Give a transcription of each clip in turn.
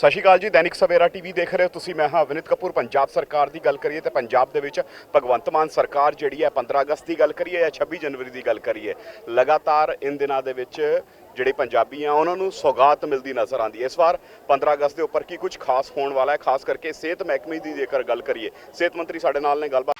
ਸਤਿ ਸ਼੍ਰੀ ਅਕਾਲ ਜੀ, ਦੈਨਿਕ ਸਵੇਰਾ ਟੀਵੀ ਦੇਖ ਰਹੇ ਹੋ ਤੁਸੀਂ, ਮੈਂ ਹਾਂ ਵਿਨਿਤ ਕਪੂਰ। ਪੰਜਾਬ ਸਰਕਾਰ ਦੀ ਗੱਲ ਕਰੀਏ ਤੇ ਪੰਜਾਬ ਦੇ ਵਿੱਚ ਭਗਵੰਤ ਮਾਨ ਸਰਕਾਰ ਜਿਹੜੀ ਹੈ 15 ਅਗਸਤ ਦੀ ਗੱਲ ਕਰੀਏ ਜਾਂ 26 ਜਨਵਰੀ ਦੀ ਗੱਲ ਕਰੀਏ, ਲਗਾਤਾਰ ਇਨ ਦਿਨਾਂ ਦੇ ਵਿੱਚ ਜਿਹੜੇ ਪੰਜਾਬੀ ਆ, ਉਹਨਾਂ ਨੂੰ ਸੌਗਾਤ ਮਿਲਦੀ ਨਜ਼ਰ ਆਉਂਦੀ ਹੈ। ਇਸ ਵਾਰ 15 ਅਗਸਤ ਦੇ ਉੱਪਰ ਕੀ ਕੁਝ ਖਾਸ ਹੋਣ ਵਾਲਾ ਹੈ? ਖਾਸ ਕਰਕੇ ਸਿਹਤ ਮਹਿਕਮੇ ਦੀ ਜੇਕਰ ਗੱਲ ਕਰੀਏ, ਸਿਹਤ ਮੰਤਰੀ ਸਾਡੇ ਨਾਲ ਨੇ, ਗੱਲਬਾਤ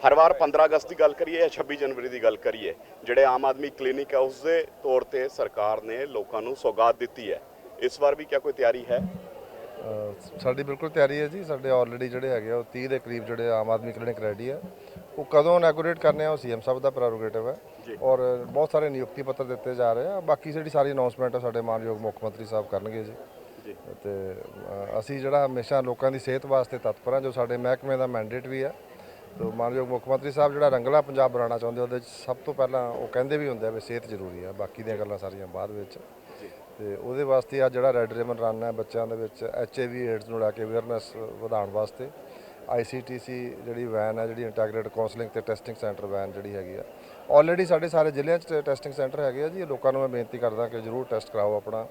ਹਰ ਵਾਰ 15 ਅਗਸਤ ਦੀ ਗੱਲ ਕਰੀਏ ਜਾਂ 26 ਜਨਵਰੀ ਦੀ ਗੱਲ ਕਰੀਏ ਜਿਹੜੇ ਆਮ ਆਦਮੀ ਕਲੀਨਿਕ ਹੈ ਉਸ ਦੇ ਤੌਰ ਤੇ ਸਰਕਾਰ ਨੇ ਲੋਕਾਂ ਨੂੰ ਸੌਗਾਤ ਦਿੱਤੀ ਹੈ। ਇਸ ਵਾਰ ਵੀ ਕਿਆ ਕੋਈ ਤਿਆਰੀ ਹੈ? ਸਾਡੀ ਬਿਲਕੁਲ ਤਿਆਰੀ ਹੈ ਜੀ। ਸਾਡੇ ਆਲਰੇਡੀ ਜਿਹੜੇ ਹੈਗੇ ਆ ਉਹ 30 ਦੇ ਕਰੀਬ ਜਿਹੜੇ ਆਮ ਆਦਮੀ ਕਲੀਨਿਕ ਰੈਡੀ ਆ। ਉਹ ਕਦੋਂ ਇਨੈਗੋਰੇਟ ਕਰਨੇ ਆ ਉਹ ਸੀਐਮ ਸਾਹਿਬ ਦਾ ਪ੍ਰੈਰੋਗੇਟਿਵ ਹੈ। ਔਰ ਬਹੁਤ ਸਾਰੇ ਨਿਯੁਕਤੀ ਪੱਤਰ ਦਿੱਤੇ ਜਾ ਰਹੇ ਆ। ਬਾਕੀ ਜਿਹੜੀ ਸਾਰੀ ਅਨਾਉਂਸਮੈਂਟ ਆ ਸਾਡੇ ਮਾਨਯੋਗ ਮੁੱਖ ਮੰਤਰੀ ਸਾਹਿਬ ਕਰਨਗੇ ਜੀ। ਤੇ ਅਸੀਂ ਜਿਹੜਾ ਹਮੇਸ਼ਾ ਲੋਕਾਂ ਦੀ ਸਿਹਤ ਵਾਸਤੇ ਤਤਪਰ ਹਾਂ ਜੋ ਸਾਡੇ ਮਹਿਕਮੇ ਦਾ ਮੈਂਡੇਟ ਵੀ ਹੈ ਤੇ ਮਾਨਯੋਗ ਮੁੱਖ ਮੰਤਰੀ ਸਾਹਿਬ ਜਿਹੜਾ ਰੰਗਲਾ ਪੰਜਾਬ ਬਣਾਉਣਾ ਚਾਹੁੰਦੇ ਉਹਦੇ 'ਚ ਸਭ ਤੋਂ ਪਹਿਲਾਂ ਉਹ ਕਹਿੰਦੇ ਵੀ ਹੁੰਦੇ ਆ ਵੀ ਸਿਹਤ ਜ਼ਰੂਰੀ ਆ ਬਾਕੀ ਦੀਆਂ ਗੱਲਾਂ ਸਾਰੀਆਂ ਬਾਅਦ ਵਿੱਚ। ਤੇ ਉਹਦੇ ਵਾਸਤੇ ਆ ਜਿਹੜਾ ਰੈੱਡ ਰਿਬਨ ਰਨ ਹੈ ਬੱਚਿਆਂ ਦੇ ਵਿੱਚ ਐਚਆਈਵੀ ਏਡਸ ਨੂੰ ਲੈ ਕੇ ਅਵੇਅਰਨੈਸ ਵਧਾਉਣ ਵਾਸਤੇ। ਆਈਸੀਟੀਸੀ ਜਿਹੜੀ ਵੈਨ ਹੈ ਜਿਹੜੀ ਇੰਟੈਗਰੇਟਡ ਕਾਉਂਸਲਿੰਗ ਤੇ ਟੈਸਟਿੰਗ ਸੈਂਟਰ ਵੈਨ ਜਿਹੜੀ ਹੈਗੀ ਆ। ਆਲਰੇਡੀ ਸਾਡੇ ਸਾਰੇ ਜ਼ਿਲ੍ਹਿਆਂ 'ਚ ਟੈਸਟਿੰਗ ਸੈਂਟਰ ਹੈਗੇ ਆ ਜੀ ਲੋਕਾਂ ਨੂੰ ਮੈਂ ਬੇਨਤੀ ਕਰਦਾ ਕਿ ਜ਼ਰੂਰ ਟੈਸਟ ਕਰਾਓ ਆਪਣਾ।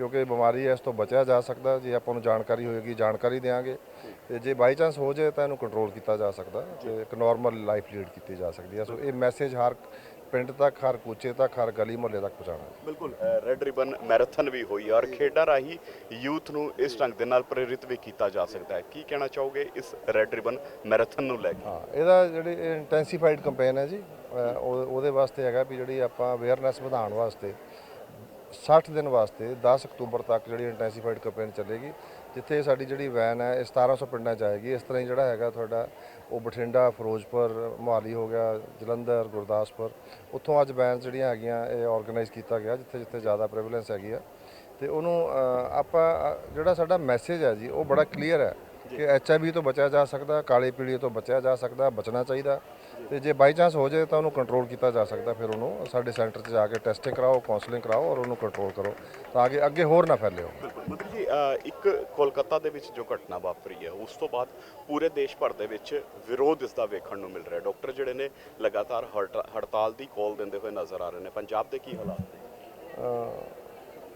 ਕਿਉਂਕਿ ਬਿਮਾਰੀ ਹੈ ਇਸ ਤੋਂ ਬਚਿਆ ਜਾ ਸਕਦਾ ਜੇ ਆਪਾਂ ਨੂੰ ਜਾਣਕਾਰੀ ਹੋਏਗੀ ਜਾਣਕਾਰੀ ਦੇਵਾਂਗੇ ਤੇ ਜੇ ਬਾਈ ਚਾਂਸ ਹੋ ਜਾਏ ਤਾਂ ਇਹਨੂੰ ਕੰਟਰੋਲ ਕੀਤਾ ਜਾ ਸਕਦਾ ਤੇ ਇੱਕ ਨਾਰਮਲ ਲਾਈਫ ਲੀਡ ਕੀਤੀ ਜਾ ਸਕਦੀ ਹੈ। ਸੋ ਇਹ ਮੈਸੇਜ ਹਰ ਪਿੰਡ ਤੱਕ ਹਰ ਕੂਚੇ ਤੱਕ ਹਰ ਗਲੀ ਮੁਹੱਲੇ ਤੱਕ ਪਹੁੰਚਾਉਣਾ ਬਿਲਕੁਲ ਰੈੱਡ ਰਿਬਨ ਮੈਰਾਥਨ ਵੀ ਹੋਈ ਔਰ ਖੇਡਾਂ ਰਾਹੀਂ ਯੂਥ ਨੂੰ ਇਸ ਢੰਗ ਦੇ ਨਾਲ ਪ੍ਰੇਰਿਤ ਵੀ ਕੀਤਾ ਜਾ ਸਕਦਾ ਹੈ। ਕੀ ਕਹਿਣਾ ਚਾਹੋਗੇ ਇਸ ਰੈੱਡ ਰਿਬਨ ਮੈਰਾਥਨ ਨੂੰ ਲੈ ਕੇ? ਹਾਂ ਇਹਦਾ ਜਿਹੜੀ ਇੰਟੈਂਸੀਫਾਈਡ ਕੈਂਪੇਨ ਹੈ ਜੀ ਉਹਦੇ ਵਾਸਤੇ ਹੈਗਾ ਵੀ ਜਿਹੜੀ ਆਪਾਂ ਅਵੇਅਰਨੈਸ ਵਧਾਉਣ ਵਾਸਤੇ 60 ਦਿਨ ਵਾਸਤੇ 10 ਅਕਤੂਬਰ ਤੱਕ ਜਿਹੜੀ ਇੰਟੈਂਸੀਫਾਈਡ ਕੈਂਪੇਨ ਚੱਲੇਗੀ, ਜਿੱਥੇ ਸਾਡੀ ਜਿਹੜੀ ਵੈਨ ਹੈ ਇਹ 1700 ਪਿੰਡਾਂ 'ਚ ਆਏਗੀ। ਇਸ ਤਰ੍ਹਾਂ ਹੀ ਜਿਹੜਾ ਹੈਗਾ ਤੁਹਾਡਾ, ਉਹ ਬਠਿੰਡਾ, ਫਿਰੋਜ਼ਪੁਰ, ਮੋਹਾਲੀ ਹੋ ਗਿਆ, ਜਲੰਧਰ, ਗੁਰਦਾਸਪੁਰ, ਉੱਥੋਂ ਅੱਜ ਵੈਨ ਜਿਹੜੀਆਂ ਹੈਗੀਆਂ, ਇਹ ਆਰਗੇਨਾਈਜ਼ ਕੀਤਾ ਗਿਆ, ਜਿੱਥੇ ਜਿੱਥੇ ਜ਼ਿਆਦਾ ਪ੍ਰੈਵਲੈਂਸ ਹੈਗੀ ਆ। ਤੇ ਉਹਨੂੰ ਆਪਾਂ ਜਿਹੜਾ ਸਾਡਾ ਮੈਸੇਜ ਹੈ ਜੀ, ਉਹ ਬੜਾ ਕਲੀਅਰ ਹੈ ਕਿ ਐਚਆਈਵੀ ਤੋਂ ਬਚਿਆ ਜਾ ਸਕਦਾ, ਕਾਲੇ ਪੀਲੀਏ ਤੋਂ ਬਚਿਆ ਜਾ ਸਕਦਾ, ਬਚਣਾ ਚਾਹੀਦਾ। ਤੇ ਜੇ ਬਾਈ ਚਾਂਸ ਹੋ ਜਾਏ ਤਾਂ ਉਹਨੂੰ ਕੰਟਰੋਲ ਕੀਤਾ ਜਾ ਸਕਦਾ ਫਿਰ ਉਹਨੂੰ ਸਾਡੇ ਸੈਂਟਰ 'ਚ ਜਾ ਕੇ ਟੈਸਟਿੰਗ ਕਰਾਓ ਕਾਉਂਸਲਿੰਗ ਕਰਾਓ ਔਰ ਉਹਨੂੰ ਕੰਟਰੋਲ ਕਰੋ ਤਾਂ ਕਿ ਅੱਗੇ ਹੋਰ ਨਾ ਫੈਲੇ ਉਹ ਬਿਲਕੁਲ। ਮੰਤਰੀ ਜੀ ਅ, ਇੱਕ ਕੋਲਕਾਤਾ ਦੇ ਵਿੱਚ ਜੋ ਘਟਨਾ ਵਾਪਰੀ ਹੈ ਉਸ ਤੋਂ ਬਾਅਦ ਪੂਰੇ ਦੇਸ਼ ਭਰ ਦੇ ਵਿੱਚ ਵਿਰੋਧ ਇਸ ਦਾ ਵੇਖਣ ਨੂੰ ਮਿਲ ਰਿਹਾ। ਡਾਕਟਰ ਜਿਹੜੇ ਨੇ ਲਗਾਤਾਰ ਹੜਤਾ- ਹੜਤਾਲ ਦੀ ਕਾਲ ਦਿੰਦੇ ਹੋਏ ਨਜ਼ਰ ਆ ਰਹੇ ਨੇ। ਪੰਜਾਬ ਦੇ ਕੀ ਹਾਲਾਤ ਨੇ?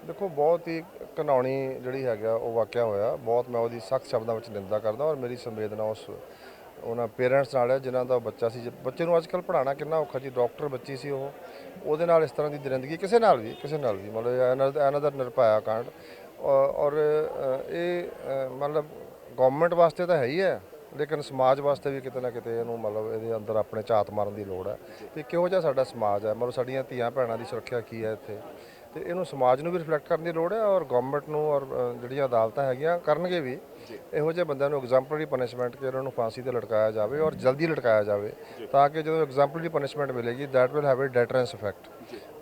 ਦੇਖੋ ਬਹੁਤ ਹੀ ਘਿਨਾਉਣੀ ਜਿਹੜੀ ਹੈਗਾ ਉਹ ਵਾਕਿਆ ਹੋਇਆ। ਬਹੁਤ ਮੈਂ ਉਹਦੀ ਸਖਤ ਸ਼ਬਦਾਂ ਵਿੱਚ ਨਿੰਦਾ ਕਰਦਾ ਔਰ ਮੇਰੀ ਸੰਵੇਦਨਾ ਉਸ ਉਹਨਾਂ ਪੇਰੈਂਟਸ ਨਾਲ ਹੈ, ਜਿਨ੍ਹਾਂ ਦਾ ਬੱਚਾ ਸੀ। ਜ- ਬੱਚੇ ਨੂੰ ਅੱਜਕੱਲ ਪੜ੍ਹਾਉਣਾ ਕਿੰਨਾ ਔਖਾ ਜੀ, ਡਾਕਟਰ ਬੱਚੀ ਸੀ ਉਹ। ਉਹਦੇ ਨਾਲ ਇਸ ਤਰ੍ਹਾਂ ਦੀ ਦਰਿੰਦਗੀ, ਕਿਸੇ ਨਾਲ ਵੀ, ਕਿਸੇ ਨਾਲ ਵੀ, ਮਤਲਬ ਅਨਦਰ ਨਿਰਭਇਆ ਕਾਂਡ। ਔ- ਔਰ ਇਹ ਮਤਲਬ ਗਵਰਨਮੈਂਟ ਵਾਸਤੇ ਤਾਂ ਹੈ ਹੀ ਹੈ, ਲੇਕਿਨ ਸਮਾਜ ਵਾਸਤੇ ਵੀ ਕਿਤੇ ਨਾ ਕਿਤੇ ਇਹਨੂੰ ਮਤਲਬ ਇਹਦੇ ਅੰਦਰ ਆਪਣੇ ਝਾਤ ਮਾਰਨ ਦੀ ਲੋੜ ਹੈ। ਕਿ ਕਿਹੋ ਜਿਹਾ ਸਾਡਾ ਸਮਾਜ ਹੈ? ਮਤਲਬ ਸਾਡੀਆਂ ਧੀਆਂ ਭੈਣਾਂ ਦੀ ਸੁਰੱਖਿਆ ਕੀ ਹੈ ਇੱਥੇ? ਤੇ ਇਹਨੂੰ ਸਮਾਜ ਨੂੰ ਵੀ ਰਿਫਲੈਕਟ ਕਰਨ ਦੀ ਲੋੜ ਹੈ ਔਰ ਗਵਰਨਮੈਂਟ ਨੂੰ ਔਰ ਜਿਹੜੀਆਂ ਅਦਾਲਤਾਂ ਹੈਗੀਆਂ ਕਰਨਗੇ ਵੀ ਇਹੋ ਜਿਹੇ ਬੰਦਿਆਂ ਨੂੰ ਐਗਜ਼ਾਮਪਲਰੀ ਪਨਿਸ਼ਮੈਂਟ ਕਿ ਉਹਨਾਂ ਨੂੰ ਫਾਂਸੀ ਤੇ ਲਟਕਾਇਆ ਜਾਵੇ ਔਰ ਜਲਦੀ ਲਟਕਾਇਆ ਜਾਵੇ ਤਾਂ ਕਿ ਜਦੋਂ ਐਗਜ਼ਾਮਪਲਰੀ ਪਨਿਸ਼ਮੈਂਟ ਮਿਲੇਗੀ that will have a deterrence effect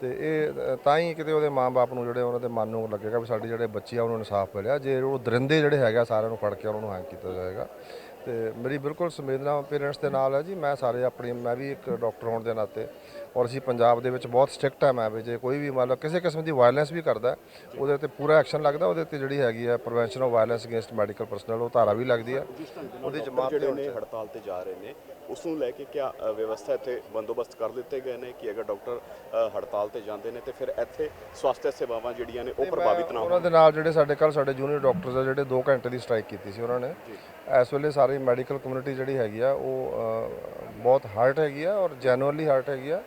ਤੇ ਇਹ ਤਾਂ ਹੀ ਕਿਤੇ ਉਹਦੇ ਮਾਪੇ ਨੂੰ ਜਿਹੜੇ ਉਹਨਾਂ ਦੇ ਮਨ ਨੂੰ ਲੱਗੇਗਾ ਵੀ ਸਾਡੇ ਜਿਹੜੇ ਬੱਚੇ ਆ ਉਹਨਾਂ ਨੂੰ ਇਨਸਾਫ ਮਿਲਿਆ। ਜੇ ਉਹ ਦਰਿੰਦੇ ਜਿਹੜੇ ਹੈਗਾ ਸਾਰਿਆਂ ਨੂੰ ਫੜ ਕੇ ਉਹਨਾਂ ਨੂੰ ਹੈਂਗ ਕੀਤਾ ਜਾਏਗਾ। ਤੇ ਮੇਰੀ ਬਿਲਕੁਲ ਸੰਵੇਦਨਾ ਪੇਰੈਂਟਸ ਦੇ ਨਾਲ ਹੈ ਜੀ। ਮੈਂ ਸਾਰੇ ਆਪਣੀ ਮੈਂ ਵੀ ਇੱਕ ਡਾਕਟਰ ਹੋਣ ਦੇ ਨਾਤੇ ਔਰ ਅਸੀਂ ਪੰਜਾਬ ਦੇ ਵਿੱਚ ਬਹੁਤ ਸਟ੍ਰਿਕਟ ਹੈ ਮੈਂ ਵੀ। ਜੇ ਕੋਈ ਵੀ ਮੰਨ ਲਓ ਕਿਸੇ ਕਿਸਮ ਦੀ ਵਾਇਲੈਂਸ ਵੀ ਕਰਦਾ ਉਹਦੇ ਤੇ ਪੂਰਾ ਐਕਸ਼ਨ ਲੱਗਦਾ ਉਹਦੇ ਤੇ ਜਿਹੜੀ ਹੈਗੀ ਹੈ prevention of violence against medical personnel ਉਹ ਧਾਰਾ ਵੀ ਲੱਗਦੀ ਹੈ। ਉਹਦੀ ਜਮਾਤ ਜਿਹੜੇ ਨੇ ਹੜਤਾਲ ਤੇ ਜਾ ਰਹੇ ਨੇ ਉਸ ਨੂੰ ਲੈ ਕੇ ਕਿਆ ਵਿਵਸਥਾ ਇੱਥੇ ਬੰਦੋਬਸਤ ਕਰ ਦਿੱਤੇ ਗਏ ਨੇ ਕਿ ਅਗਰ ਡਾਕਟਰ ਹੜਤਾਲ ਤੇ ਜਾਂਦੇ ਨੇ ਤੇ ਫਿਰ ਇੱਥੇ ਸਵਾਸਥਯ ਸੇਵਾਵਾਂ ਜਿਹੜੀਆਂ ਨੇ ਉਹ ਪ੍ਰਭਾਵਿਤ ਨਾ ਉਹਨਾਂ ਹੋਣ। ਦੇ ਨਾਲ ਜਿਹੜੇ ਸਾਡੇ ਕੱਲ ਸਾਡੇ ਜੂਨੀਅਰ ਡਾਕਟਰਸ ਆ ਜਿਹੜੇ 2 ਘੰਟੇ ਦੀ ਸਟ੍ਰਾਈਕ ਕੀਤੀ ਸੀ ਉਹਨਾਂ ਨੇ ਇਸ ਵੇਲੇ ਸਾਰੀ ਮੈਡੀਕਲ ਕਮਿਊਨਿਟੀ ਜਿਹੜੀ ਹੈਗੀ ਆ ਉਹ ਬਹੁਤ ਹਰਟ ਹੈਗੀ ਆ ਔਰ ਜੈਨੂਅਲੀ ਹਰਟ ਹੈਗੀ ਆ।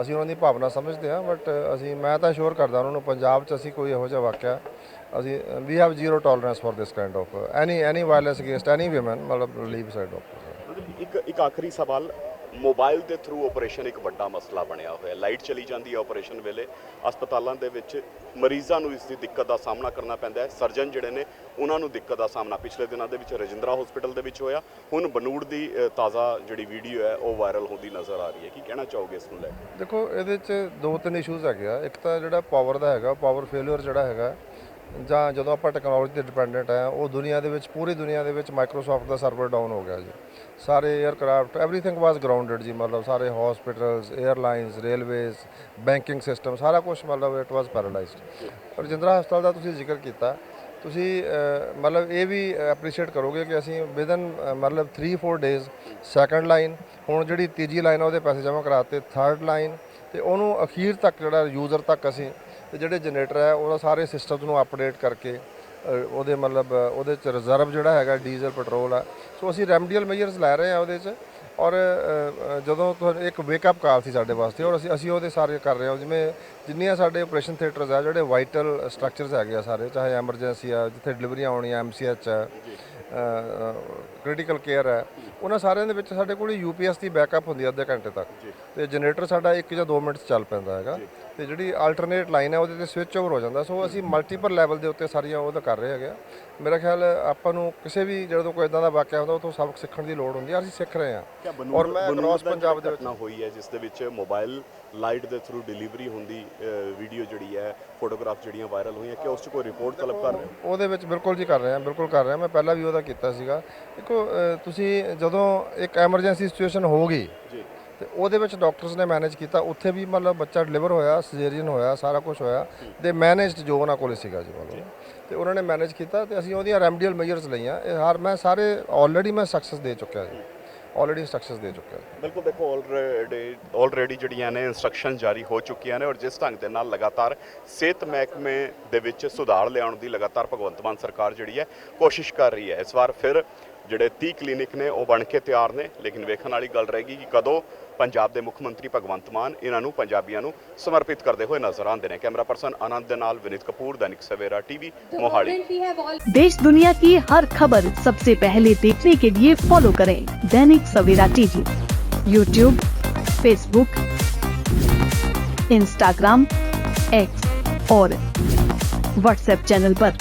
ਅਸੀਂ ਉਹਨਾਂ ਦੀ ਭਾਵਨਾ ਸਮਝਦੇ ਆ ਬਟ ਅਸੀਂ ਮੈਂ ਤਾਂ ਸ਼ੋਰ ਕਰਦਾ ਉਹਨਾਂ ਨੂੰ ਪੰਜਾਬ 'ਚ ਅਸੀਂ ਕੋਈ ਇਹੋ ਜਿਹਾ ਵਾਕਿਆ ਅਸੀਂ ਵੀ have zero tolerance for this kind of any any violence against any woman ਮਤਲਬ ਲੀਵ ਸਾਈਡ ਮਤਲਬ ਇੱਕ ਇੱਕ ਆਖਰੀ ਸਵਾਲ, ਮੋਬਾਈਲ ਦੇ ਥਰੂ ਆਪਰੇਸ਼ਨ ਇੱਕ ਵੱਡਾ ਮਸਲਾ ਬਣਿਆ ਹੋਇਆ। ਲਾਈਟ ਚਲੀ ਜਾਂਦੀ ਹੈ ਆਪਰੇਸ਼ਨ ਵੇਲੇ। ਹਸਪਤਾਲਾਂ ਦੇ ਵਿੱਚ ਮਰੀਜ਼ਾਂ ਨੂੰ ਇਸ ਦੀ ਦਿੱਕਤ ਦਾ ਸਾਹਮਣਾ ਕਰਨਾ ਪੈਂਦਾ ਹੈ। ਸਰਜਨ ਜਿਹੜੇ ਨੇ, ਉਹਨਾਂ ਨੂੰ ਦਿੱਕਤ ਦਾ ਸਾਹਮਣਾ ਪਿਛਲੇ ਦਿਨਾਂ ਦੇ ਵਿੱਚ ਰਜਿੰਦਰਾ ਹਸਪੀਟਲ ਦੇ ਵਿੱਚ ਹੋਇਆ। ਹੁਣ ਬਨੂੜ ਦੀ ਤਾਜ਼ਾ ਜਿਹੜੀ ਵੀਡੀਓ ਹੈ, ਉਹ ਵਾਇਰਲ ਹੁੰਦੀ ਨਜ਼ਰ ਆ ਰਹੀ ਹੈ। ਕੀ ਕਹਿਣਾ ਚਾਹੋਗੇ ਇਸ ਨੂੰ ਲੈ ਕੇ? ਦੇਖੋ, ਇਹਦੇ 'ਚ ਦੋ ਤਿੰਨ ਇਸ਼ੂਜ਼ ਹੈਗੇ ਆ। ਇੱਕ ਤਾਂ ਜਿਹੜਾ ਪਾਵਰ ਦਾ ਹੈਗਾ ਪਾਵਰ ਫੇਲਿਅਰ ਜਿਹੜਾ ਹੈਗਾ ਜਾਂ ਜਦੋਂ ਆਪਾਂ ਟੈਕਨੋਲੋਜੀ ਤੇ ਡਿਪੈਂਡੈਂਟ ਹੈ, ਉਹ ਦੁਨੀਆ ਦੇ ਵਿੱਚ, ਪੂਰੀ ਦੁਨੀਆ ਦੇ ਵਿੱਚ ਮਾਈਕਰੋਸਾਫਟ ਦਾ ਸਰਵਰ ਡਾਊਨ ਹੋ ਗਿਆ ਜੀ। ਸਾਰੇ 에ਅਰਕ੍ਰਾਫਟ ਐਵਰੀਥਿੰਗ ਵਾਸ ਗਰਾਊਂਡਡ ਜੀ, ਮਤਲਬ ਸਾਰੇ hospitals airlines railways banking system ਸਾਰਾ ਕੁਝ ਮਤਲਬ ਇਟ ਵਾਸ ਪੈਰਾਲਾਈਜ਼ਡ ਰਜਿੰਦਰਾ ਹਸਪਤਾਲ ਦਾ ਤੁਸੀਂ ਜ਼ਿਕਰ ਕੀਤਾ, ਤੁਸੀਂ ਮਤਲਬ ਇਹ ਵੀ ਐਪਰੀਸ਼ੀਏਟ ਕਰੋਗੇ ਕਿ ਅਸੀਂ ਵਿਦਨ ਮਤਲਬ 3-4 ਡੇਜ਼ ਸੈਕੰਡ ਲਾਈਨ ਹੁਣ ਜਿਹੜੀ ਤੀਜੀ ਲਾਈਨ ਆ ਉਹਦੇ ਪੈਸੇ ਜਮ੍ਹਾਂ ਕਰਾਤੇ ਥਰਡ ਲਾਈਨ ਤੇ ਉਹਨੂੰ ਅਖੀਰ ਤੱਕ ਜਿਹੜਾ ਯੂਜ਼ਰ ਤੱਕ ਅਸੀਂ ਤੇ ਜਿਹੜੇ ਜਨਰੇਟਰ ਹੈ, ਉਹਦਾ ਸਾਰੇ ਸਿਸਟਮ ਨੂੰ ਅਪਡੇਟ ਕਰਕੇ ਉਹਦੇ ਮਤਲਬ, ਉਹਦੇ ਚ ਰਿਜ਼ਰਵ ਜਿਹੜਾ ਹੈਗਾ ਡੀਜ਼ਲ ਪੈਟਰੋਲ ਆ। ਸੋ ਅਸੀਂ ਰੈਮਡੀਅਲ ਮੇਜਰਸ ਲੈ ਰਹੇ ਆ ਉਹਦੇ ਚ ਔਰ ਜਦੋਂ ਤੁਹਾਨੂੰ ਇੱਕ ਵੇਕਅਪ ਕਾਲ ਸੀ ਸਾਡੇ ਵਾਸਤੇ ਔਰ ਅਸੀਂ ਅਸੀਂ ਉਹਦੇ ਸਾਰੇ ਕਰ ਰਹੇ ਹਾਂ। ਜਿਵੇਂ ਜਿੰਨੀਆਂ ਸਾਡੇ ਆਪਰੇਸ਼ਨ ਥੀਏਟਰਸ ਆ, ਜਿਹੜੇ ਵਾਈਟਲ ਸਟਰਕਚਰਸ ਹੈਗੇ ਆ ਸਾਰੇ, ਚਾਹੇ ਐਮਰਜੈਂਸੀ ਆ, ਜਿੱਥੇ ਡਿਲੀਵਰੀਆਂ ਆਉਣੀਆਂ ਐਮਸੀਐਚ ਆ ਕ੍ਰਿਟੀਕਲ ਕੇਅਰ ਹੈ ਉਹਨਾਂ ਸਾਰਿਆਂ ਦੇ ਵਿੱਚ ਸਾਡੇ ਕੋਲ ਯੂਪੀਐਸ ਦੀ ਬੈਕਅਪ ਹੁੰਦੀ ਹੈ ਅੱਧੇ ਘੰਟੇ ਤੱਕ। ਤੇ ਜਨਰੇਟਰ ਸਾਡਾ 1 ਜਾਂ 2 ਮਿੰਟ ਚੱਲ ਪੈਂਦਾ ਹੈਗਾ। ਤੇ ਜਿਹੜੀ ਆਲਟਰਨੇਟ ਲਾਈਨ ਹੈ ਉਹਦੇ ਤੇ ਸਵਿਚ ਓਵਰ ਹੋ ਜਾਂਦਾ। ਸੋ ਅਸੀਂ ਮਲਟੀਪਲ ਲੈਵਲ ਦੇ ਉੱਤੇ ਸਾਰੀਆਂ ਉਹਦਾ ਕਰ ਰਹੇ ਹੈਗੇ। ਮੇਰਾ ਖਿਆਲ ਆਪਾਂ ਨੂੰ ਕਿਸੇ ਵੀ ਜਦੋਂ ਕੋਈ ਇਦਾਂ ਦਾ ਵਾਕਿਆ ਹੁੰਦਾ ਉਹ ਤੋਂ ਸਬਕ ਸਿੱਖਣ ਦੀ ਲੋੜ ਹੁੰਦੀ ਹੈ ਅਸੀਂ ਸਿੱਖ ਰਹੇ ਹਾਂ ਔਰ ਮੈਂ ਅਕ੍ਰੋਸ ਪੰਜਾਬ ਦੇ ਵਿੱਚ ਘਟਨਾ ਹੋਈ ਹੈ ਜਿਸ ਦੇ ਵਿੱਚ ਮੋਬਾਈਲ ਲਾਈਟ ਦੇ ਥਰੂ ਡਿਲੀਵਰੀ ਹੁੰਦੀ ਵੀਡੀਓ ਜਿਹੜੀ ਹੈ ਫੋਟੋਗ੍ਰਾਫ ਜਿਹੜੀਆਂ ਵਾਇਰਲ ਹੋਈਆਂ ਕਿ ਉਸ 'ਚ ਕੋਈ ਰਿਪੋਰਟ ਤਲਬ ਕਰ ਰਹੇ ਹੋ? ਉਹਦੇ ਵਿੱਚ ਬਿਲਕੁਲ ਜੀ ਕਰ ਰਹੇ ਹਾਂ ਬਿਲਕੁਲ ਕਰ ਰਹੇ ਹਾਂ ਮੈਂ ਪਹਿਲਾਂ ਵੀ ਉਹਦਾ ਕੀਤਾ ਸੀਗਾ। ਅਹ, ਤੁਸੀਂ ਜਦੋਂ ਇੱਕ ਐਮਰਜੈਂਸੀ ਸਿਚੁਏਸ਼ਨ ਹੋ ਗਈ ਜੀ। ਤੇ ਉਹਦੇ ਵਿੱਚ ਡਾਕਟਰਸ ਨੇ ਮੈਨੇਜ ਕੀਤਾ ਉੱਥੇ ਵੀ ਮਤਲਬ ਬੱਚਾ ਡਿਲੀਵਰ ਹੋਇਆ ਸਿਜ਼ੇਰੀਅਨ ਹੋਇਆ ਸਾਰਾ ਕੁਝ ਹੋਇਆ ਦੇ ਮੈਨੇਜਡ ਜੋ ਉਹਨਾਂ ਕੋਲੇ ਸੀਗਾ ਜੀ ਮਤਲਬ। ਤੇ ਉਹਨਾਂ ਨੇ ਮੈਨੇਜ ਕੀਤਾ ਤੇ ਅਸੀਂ ਉਹਦੀਆਂ ਰੈਮਡੀਅਲ ਮੇਜਰਸ ਲਈਆਂ। ਇਹ ਹਰ ਮੈਂ ਸਾਰੇ ਆਲਰੇਡੀ ਮੈਂ ਸਕਸੈਸ ਦੇ ਚੁੱਕਿਆ ਜੀ। ਆਲਰੇਡੀ ਸਕਸੈਸ ਦੇ ਚੁੱਕਿਆ ਬਿਲਕੁਲ ਦੇਖੋ ਆਲਰੇਡੀ ਆਲਰੇਡੀ ਜਿਹੜੀਆਂ ਨੇ ਇਨਸਟਰਕਸ਼ਨ ਜਾਰੀ ਹੋ ਚੁੱਕੀਆਂ ਨੇ ਔਰ ਜਿਸ ਢੰਗ ਦੇ ਨਾਲ ਲਗਾਤਾਰ ਸਿਹਤ ਮਹਿਕਮੇ ਦੇ ਵਿੱਚ ਸੁਧਾਰ ਲਿਆਉਣ ਦੀ ਲਗਾਤਾਰ ਭਗਵੰਤ ਮਾਨ ਸਰਕਾਰ ਜਿਹੜੀ ਹੈ ਕੋਸ਼ਿਸ਼ ਕਰ ਰਹੀ ਹੈ। ਇਸ ਵਾਰ ਫਿਰ ਜਿਹੜੇ 30 ਕਲੀਨਿਕ ਨੇ ਉਹ ਬਣ ਕੇ ਤਿਆਰ ਨੇ ਲੇਕਿਨ ਵੇਖਣ ਵਾਲੀ ਗੱਲ ਰਹੇਗੀ ਕਿ ਕਦੋਂ ਪੰਜਾਬ ਦੇ ਮੁੱਖ ਮੰਤਰੀ ਭਗਵੰਤ ਮਾਨ ਇਹਨਾਂ ਨੂੰ ਪੰਜਾਬੀਆਂ ਨੂੰ ਸਮਰਪਿਤ ਕਰਦੇ ਹੋਏ ਨਜ਼ਰ ਆਉਂਦੇ ਨੇ ਕੈਮਰਾ ਪਰਸਨ ਆਨੰਦ ਦੇ ਨਾਲ ਵਿਨੀਤ ਕਪੂਰ ਦੈਨਿਕ ਸਵੇਰਾ ਟੀਵੀ ਮੋਹਾਲੀ देश दुनिया की हर खबर सबसे पहले देखने के लिए फॉलो करें Dainik Savera TV YouTube Facebook Instagram X और व्हाट्सएप चैनल पर।